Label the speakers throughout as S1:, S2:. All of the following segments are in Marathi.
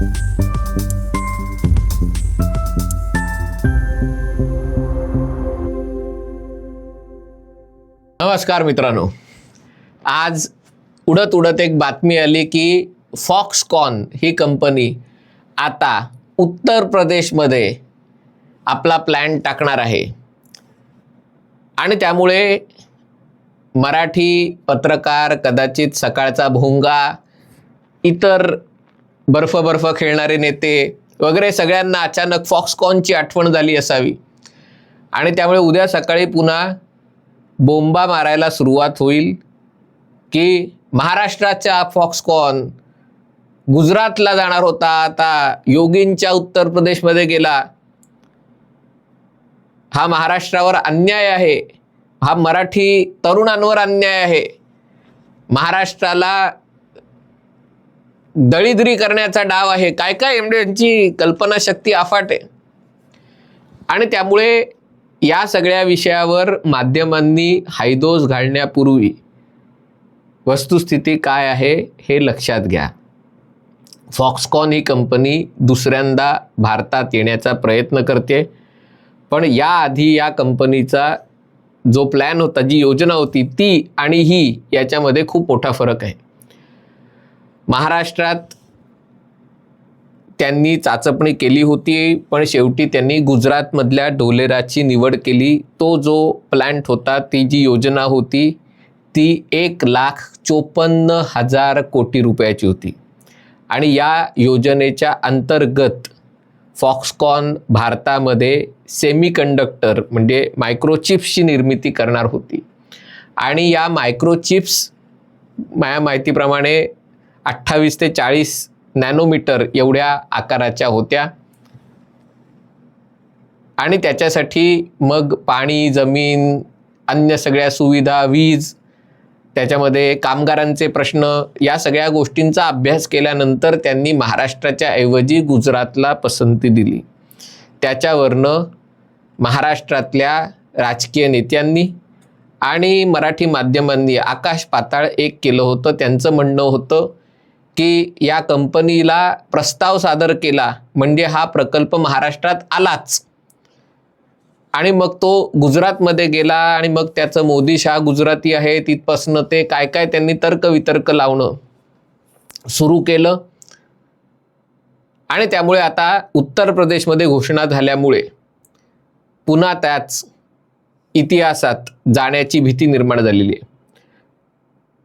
S1: नमस्कार मित्रांनो. आज उडत उडत एक बातमी आली की फॉक्सकॉन ही कंपनी आता उत्तर प्रदेशमध्ये आपला प्लॅन टाकणार आहे. आणि त्यामुळे मराठी पत्रकार कदाचित सकाळचा भोंगा इतर बर्फ बर्फ खेळणारे नेते वगैरे सगळ्यांना अचानक फॉक्सकॉनची आठवण झाली असावी. आणि त्यामुळे उद्या सकाळी पुन्हा बोंबा मारायला सुरुवात होईल की महाराष्ट्राच्या फॉक्सकॉन गुजरातला जाणार होता. आता योगींच्या उत्तर प्रदेशमध्ये गेला. हा महाराष्ट्रावर अन्याय आहे. हा मराठी तरुणांवर अन्याय आहे. महाराष्ट्राला दळिद्री करण्याचा डाव आहे. काय काय म्हणजे यांची कल्पनाशक्ती अफाट आहे. आणि त्यामुळे या सगळ्या विषयावर माध्यमांनी हायदोस घालण्यापूर्वी वस्तुस्थिती काय आहे हे लक्षात घ्या. फॉक्सकॉन ही कंपनी दुसऱ्यांदा भारतात येण्याचा प्रयत्न करते. पण याआधी या कंपनीचा जो प्लॅन होता जी योजना होती ती आणि ही याच्यामध्ये खूप मोठा फरक आहे. महाराष्ट्रात त्यांनी चाचपणी केली होती पण शेवटी त्यांनी गुजरातमधल्या ढोलेराची निवड केली. तो जो प्लॅन्ट होता ती जी योजना होती ती एक लाख चोपन्न हजार कोटी रुपयाची होती. आणि या योजनेच्या अंतर्गत फॉक्सकॉन भारतामध्ये सेमीकंडक्टर म्हणजे मायक्रोचिप्सची निर्मिती करणार होती. आणि या मायक्रोचिप्स माझ्या माहितीप्रमाणे अठ्ठावीस ते चाळीस नॅनोमीटर एवढ्या आकाराच्या होत्या. आणि त्याच्यासाठी मग पाणी जमीन अन्य सगळ्या सुविधा वीज त्याच्यामध्ये कामगारांचे प्रश्न या सगळ्या गोष्टींचा अभ्यास केल्यानंतर त्यांनी महाराष्ट्राच्या ऐवजी गुजरातला पसंती दिली. त्याच्यावरनं महाराष्ट्रातल्या राजकीय नेत्यांनी आणि मराठी माध्यमांनी आकाश पाताळ एक केलं होतं त्यांचं म्हणणं होतं की या कंपनीला प्रस्ताव सादर केला म्हणजे हा प्रकल्प महाराष्ट्रात आलाच. आणि मग तो गुजरातमध्ये गेला आणि मग त्याचं मोदी शाह गुजराती आहे तिथपासनं ते काय काय त्यांनी तर्क वितर्क लावणं सुरू केलं. आणि त्यामुळे आता उत्तर प्रदेशमध्ये घोषणा झाल्यामुळे पुन्हा त्याच इतिहासात जाण्याची भीती निर्माण झालेली आहे.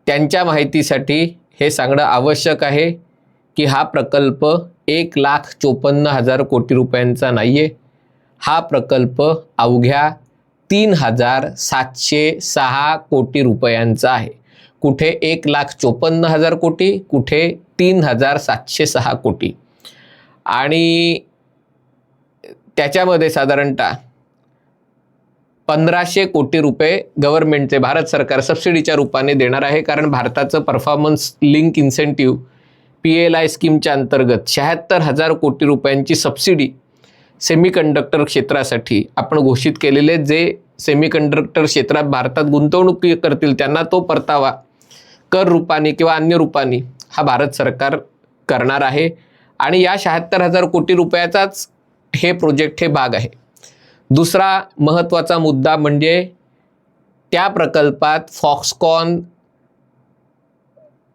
S1: त्यांच्या माहितीसाठी हे सांगणं आवश्यक आहे की हा प्रकल्प एक लाख चोपन्न हजार कोटी रुपयांचा नाही आहे हा प्रकल्प अवघ्या तीन हजार सातशे सहा कोटी रुपयांचा आहे. कुठे एक लाख चोपन्न हजार कोटी कुठे तीन हजार सातशे सहा कोटी. आणि त्याच्यामध्ये साधारणतः पंधराशे कोटी रुपये गव्हर्नमेंटचे भारत सरकार सबसिडीच्या रूपाने देणार आहे. कारण भारताचं performance link incentive P L I स्कीमच्या अंतर्गत शहात्तर हजार कोटी रुपयांची सबसिडी सेमीकंडक्टर क्षेत्रासाठी आपण घोषित केलेले जे सेमीकंडक्टर क्षेत्रात भारतात गुंतवणूक करतील त्यांना तो परतावा कर रूपाने किंवा अन्य रूपाने हा भारत सरकार करणार आहे. आणि या शहात्तर हजार कोटी रुपयाचाच हे प्रोजेक्ट हे भाग आहे. दुसरा महत्त्वाचा मुद्दा म्हणजे त्या प्रकल्पात फॉक्सकॉन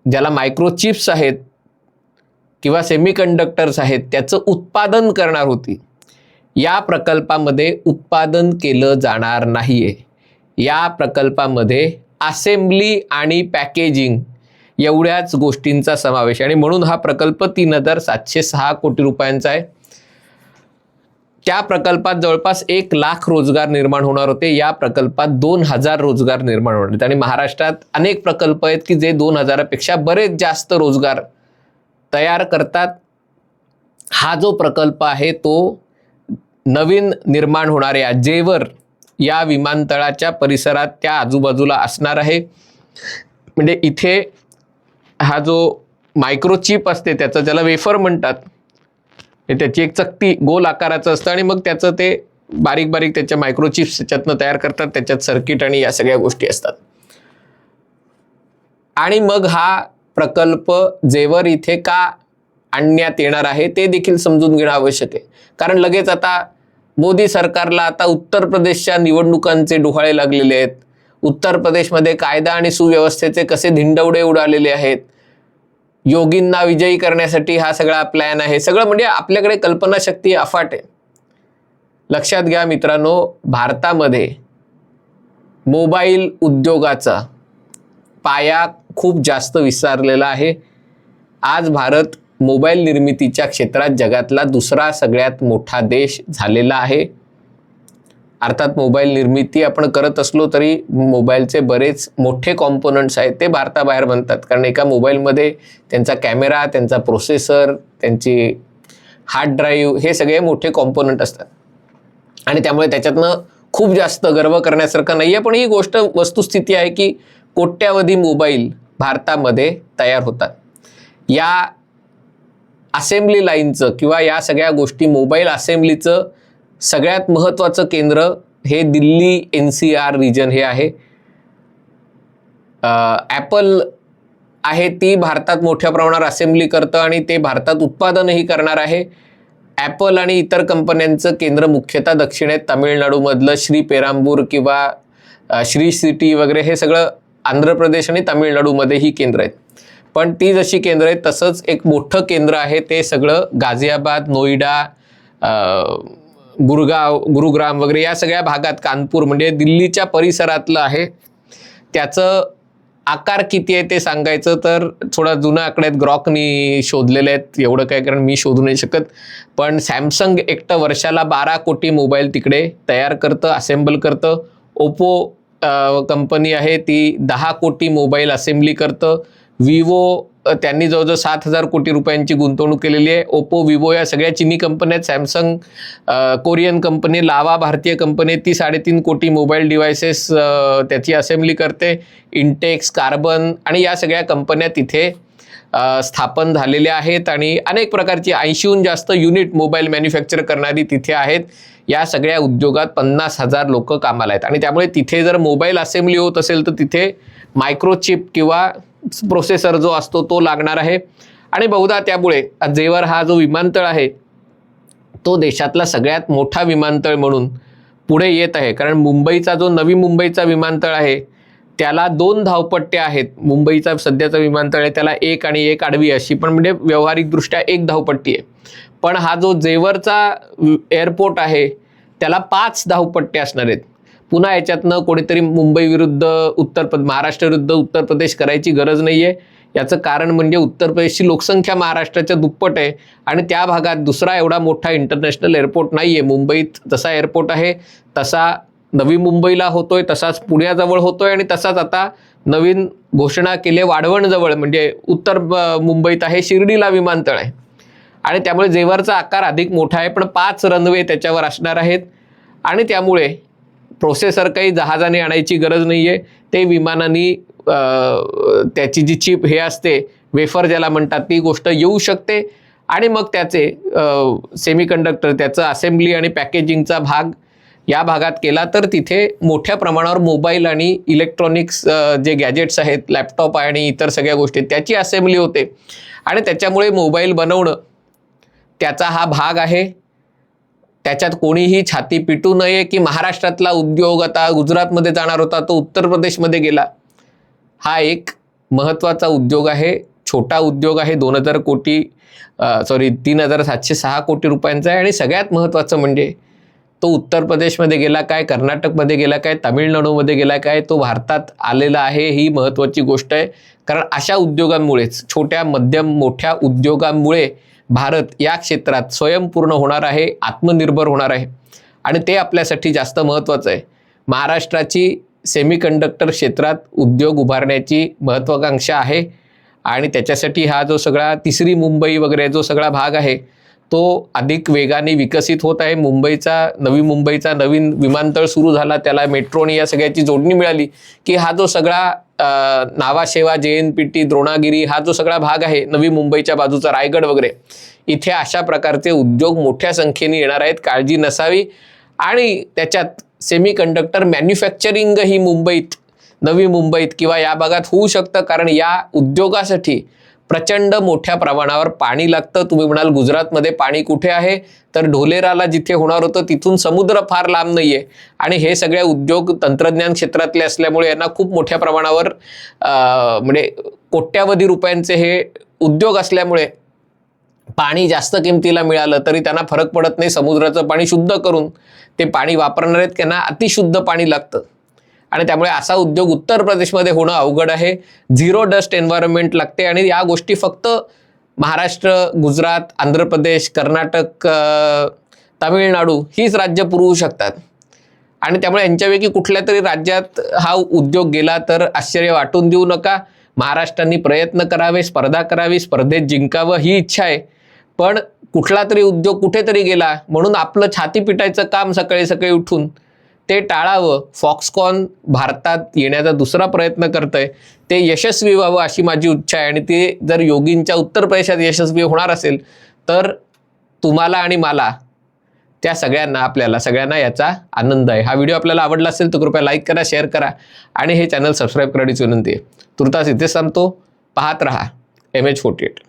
S1: ज्याला मायक्रोचिप्स आहेत किंवा सेमीकंडक्टर्स आहेत त्याचं उत्पादन करणार होती. या प्रकल्पामध्ये उत्पादन केलं जाणार नाही आहे या प्रकल्पामध्ये असेंब्ली आणि पॅकेजिंग एवढ्याच गोष्टींचा समावेश आणि म्हणून हा प्रकल्प तीन हजार सातशे सहा कोटी रुपयांचा आहे. त्या प्रकल्पात जवळपास एक लाख रोजगार निर्माण होणार होते. या प्रकल्पात दोन हजार रोजगार निर्माण होणार आहेत आणि महाराष्ट्रात अनेक प्रकल्प आहेत की जे दोन हजारापेक्षा बरेच जास्त रोजगार तयार करतात. हा जो प्रकल्प आहे तो नवीन निर्माण होणाऱ्या जेवर या विमानतळाच्या परिसरात त्या आजूबाजूला असणार आहे. म्हणजे इथे हा जो मायक्रोचिप असते त्याचं ज्याला वेफर म्हणतात त्याची एक चकती गोल आकाराचं असतं आणि मग त्याचं ते बारीक बारीक त्याच्या मायक्रोचिप्स त्याच्यातनं तयार करतात त्याच्यात सर्किट आणि या सगळ्या गोष्टी असतात. आणि मग हा प्रकल्प जेवर इथे का आणण्यात येणार आहे ते देखील समजून घेणं आवश्यक आहे. कारण लगेच आता मोदी सरकारला आता उत्तर प्रदेशच्या निवडणुकांचे डोहाळे लागलेले आहेत. उत्तर प्रदेशमध्ये कायदा आणि सुव्यवस्थेचे कसे धिंडवडे उडालेले आहेत. योगींना विजयी करण्यासाठी हा सगळा प्लॅन आहे. सगळं म्हणजे आपल्याकडे कल्पनाशक्ती अफाट आहे. लक्षात घ्या मित्रांनो भारतामध्ये मोबाईल उद्योगाचा पाया खूप जास्त विस्तारलेला आहे. आज भारत मोबाईल निर्मितीच्या क्षेत्रात जगातला दुसरा सगळ्यात मोठा देश झालेला आहे. अर्थात मोबाईल निर्मिती आपण करत असलो तरी मोबाईलचे बरेच मोठे कॉम्पोनंट्स आहेत ते भारताबाहेर बनतात. कारण एका मोबाईलमध्ये त्यांचा कॅमेरा त्यांचा प्रोसेसर त्यांची हार्ड ड्राईव्ह हे सगळे मोठे कॉम्पोनंट असतात. आणि त्यामुळे त्याच्यातनं खूप जास्त गर्व करण्यासारखं नाही आहे पण ही गोष्ट वस्तुस्थिती आहे की कोट्यावधी मोबाईल भारतामध्ये तयार होतात. या असेंब्ली लाईनचं किंवा या सगळ्या गोष्टी मोबाईल असेंब्लीचं सगळ्यात महत्त्वाचं केंद्र हे Delhi N C R region हे आहे. ॲपल आहे ती भारतात मोठ्या प्रमाणावर असेंब्ली करतं आणि ते भारतात उत्पादनही करणार आहे. ॲपल आणि इतर कंपन्यांचं केंद्र मुख्यतः दक्षिणेत तामिळनाडूमधलं श्री पेरांबूर किंवा श्री सिटी वगैरे हे सगळं आंध्र प्रदेश आणि तामिळनाडूमध्ये ही केंद्र आहेत. पण ती जशी केंद्र आहेत तसंच एक मोठं केंद्र आहे ते सगळं गाझियाबाद नोईडा गुरगाव गुरुग्राम वगैरे या सगळ्या भागात कानपूर म्हणजे दिल्लीच्या परिसरातलं आहे. त्याचं आकार किती आहे ते सांगायचं तर थोडा जुना आकडे ग्रॉकनी शोधलेले आहेत. एवढं काय कारण मी शोधू नाही शकत. पण सॅमसंग एकटं वर्षाला बारा कोटी मोबाईल तिकडे तयार करतं असेंबल करतं. ओप्पो कंपनी आहे ती दहा कोटी मोबाईल असेंब्ली करतं. विवो त्यांनी जवळजवळ सात हजार कोटी रुपयांची गुंतवणूक केलेली आहे. ओप्पो विवो या सगळ्या चिनी कंपन्या आहेत. सॅमसंग कोरियन कंपनी लावा भारतीय कंपनी ती साडेतीन कोटी मोबाईल डिव्हायसेस त्याची असेंब्ली करते. इंटेक्स कार्बन आणि या सगळ्या कंपन्या तिथे स्थापन झालेल्या आहेत. आणि अनेक प्रकारची ऐंशीहून जास्त युनिट मोबाईल मॅन्युफॅक्चर करणारी तिथे आहेत. या सगळ्या उद्योगात पन्नास हजार लोक कामाला आहेत. आणि त्यामुळे तिथे जर मोबाईल असेंब्ली होत असेल तर तिथे मायक्रोचिप किंवा प्रोसेसर जो असतो तो लागणार आहे. आणि बहुधा त्यामुळे जेवर हा जो विमानतळ आहे तो देशातला सगळ्यात मोठा विमानतळ म्हणून पुढे येत आहे. कारण मुंबईचा जो नवी मुंबईचा विमानतळ आहे त्याला दोन धावपट्ट्या आहेत. मुंबईचा सध्याचा विमानतळ आहे त्याला एक आणि एक आडवी अशी पण म्हणजे व्यावहारिकदृष्ट्या एक धावपट्टी आहे. पण हा जो जेवरचा एअरपोर्ट आहे त्याला पाच धावपट्ट्या असणार आहेत. पुन्हा याच्यातनं कोणीतरी मुंबई विरुद्ध उत्तर प्रदेश महाराष्ट्र विरुद्ध उत्तर प्रदेश करायची गरज नाही आहे याचं कारण म्हणजे उत्तर प्रदेशची लोकसंख्या महाराष्ट्राच्या दुप्पट आहे आणि त्या भागात दुसरा एवढा मोठा इंटरनॅशनल एअरपोर्ट नाही आहे मुंबईत जसा एअरपोर्ट आहे तसा नवी मुंबईला होतोय तसाच पुण्याजवळ होतोय आणि तसाच आता नवीन घोषणा केली वाढवणजवळ म्हणजे उत्तर मुंबईत आहे शिर्डीला विमानतळ आहे. आणि त्यामुळे जेवरचा आकार अधिक मोठा आहे पण पाच रनवे त्याच्यावर असणार आहेत. आणि त्यामुळे प्रोसेसर काही जहाजाने आणायची गरज नाही आहे ते विमानाने त्याची जी चिप हे असते वेफर ज्याला म्हणतात ती गोष्ट येऊ शकते. आणि मग त्याचे सेमीकंडक्टर त्याचं असेंब्ली आणि पॅकेजिंगचा भाग या भागात केला तर तिथे मोठ्या प्रमाणावर मोबाईल आणि इलेक्ट्रॉनिक्स जे गॅजेट्स आहेत लॅपटॉप आणि इतर सगळ्या गोष्टी त्याची असेंब्ली होते. आणि त्याच्यामुळे मोबाईल बनवणं त्याचा हा भाग आहे. त्याच्यात कोणीही छाती पिटू नये की महाराष्ट्रातला उद्योग आता गुजरातमध्ये जाणार होता तो उत्तर प्रदेशमध्ये गेला. हा एक महत्त्वाचा उद्योग आहे छोटा उद्योग आहे दोन हजार कोटी सॉरी तीन हजार सातशे सहा कोटी रुपयांचा आहे आणि सगळ्यात महत्त्वाचं म्हणजे तो उत्तर प्रदेशमध्ये गेला काय कर्नाटकमध्ये गेला काय तामिळनाडूमध्ये गेला काय तो भारतात आलेला आहे ही महत्त्वाची गोष्ट आहे. कारण अशा उद्योगांमुळेच छोट्या मध्यम मोठ्या उद्योगांमुळे भारत या क्षेत्रात स्वयंपूर्ण होणार आहे आत्मनिर्भर होणार आहे. आणि ते आपल्यासाठी जास्त महत्त्वाचं आहे. महाराष्ट्राची सेमीकंडक्टर क्षेत्रात उद्योग उभारण्याची महत्त्वाकांक्षा आहे. आणि त्याच्यासाठी हा जो सगळा तिसरी मुंबई वगैरे जो सगळा भाग आहे तो अधिक वेगाने विकसित होत आहे. मुंबईचा नवी मुंबईचा नवीन विमानतळ सुरू झाला. त्याला मेट्रो आणि या सगळ्याची जोडणी मिळाली की हा जो सगळा नावाशेवा जे एन पी टी द्रोणागिरी हा जो सगळा भाग आहे नवी मुंबईच्या बाजूचा रायगड वगैरे इथे अशा प्रकारचे उद्योग मोठ्या संख्येने येणार आहेत. काळजी नसावी. आणि त्याच्यात सेमी कंडक्टर मॅन्युफॅक्चरिंग ही मुंबईत नवी मुंबईत किंवा या भागात होऊ शकतं. कारण या उद्योगासाठी प्रचंड मोठ्या प्रमाणावर पाणी लागतं. तुम्ही म्हणाल गुजरातमध्ये पाणी कुठे आहे? तर ढोलेराला जिथे होणार होतं तिथून समुद्र फार लांब नाही आहे आणि हे सगळे उद्योग तंत्रज्ञान क्षेत्रातले असल्यामुळे यांना खूप मोठ्या प्रमाणावर म्हणजे कोट्यावधी रुपयांचे हे उद्योग असल्यामुळे पाणी जास्त किमतीला मिळालं तरी त्यांना फरक पडत नाही. समुद्राचं पाणी शुद्ध करून ते पाणी वापरणार आहेत त्यांना अतिशुद्ध पाणी लागतं. आणि त्यामुळे असा उद्योग उत्तर प्रदेशमध्ये होणं अवघड आहे. झिरो डस्ट एन्व्हायरमेंट लागते आणि या गोष्टी फक्त महाराष्ट्र गुजरात आंध्र प्रदेश कर्नाटक तामिळनाडू हीच राज्य पुरवू शकतात. आणि त्यामुळे यांच्यापैकी कुठल्या तरी राज्यात हा उद्योग गेला तर आश्चर्य वाटून देऊ नका. महाराष्ट्रांनी प्रयत्न करावे स्पर्धा करावी स्पर्धेत जिंकावं ही इच्छा आहे. पण कुठला तरी उद्योग कुठेतरी गेला म्हणून आपलं छाती पिटायचं काम सकाळी सकाळी उठून ते टाळावं. फॉक्सकॉन भारतात येण्याचा दुसरा प्रयत्न करतंय. ते यशस्वी व्हावं अशी माझी इच्छा आहे. आणि ते जर योगींच्या उत्तर प्रदेशात यशस्वी होणार असेल तर तुम्हाला आणि मला त्या सगळ्यांना आपल्याला सगळ्यांना याचा आनंद आहे. हा व्हिडिओ आपल्याला आवडला असेल तर कृपया लाईक करा शेअर करा. आणि हे चॅनल सबस्क्राईब करण्याची विनंती आहे. तुर्तास इथेच सांगतो पाहत रहा. M H forty eight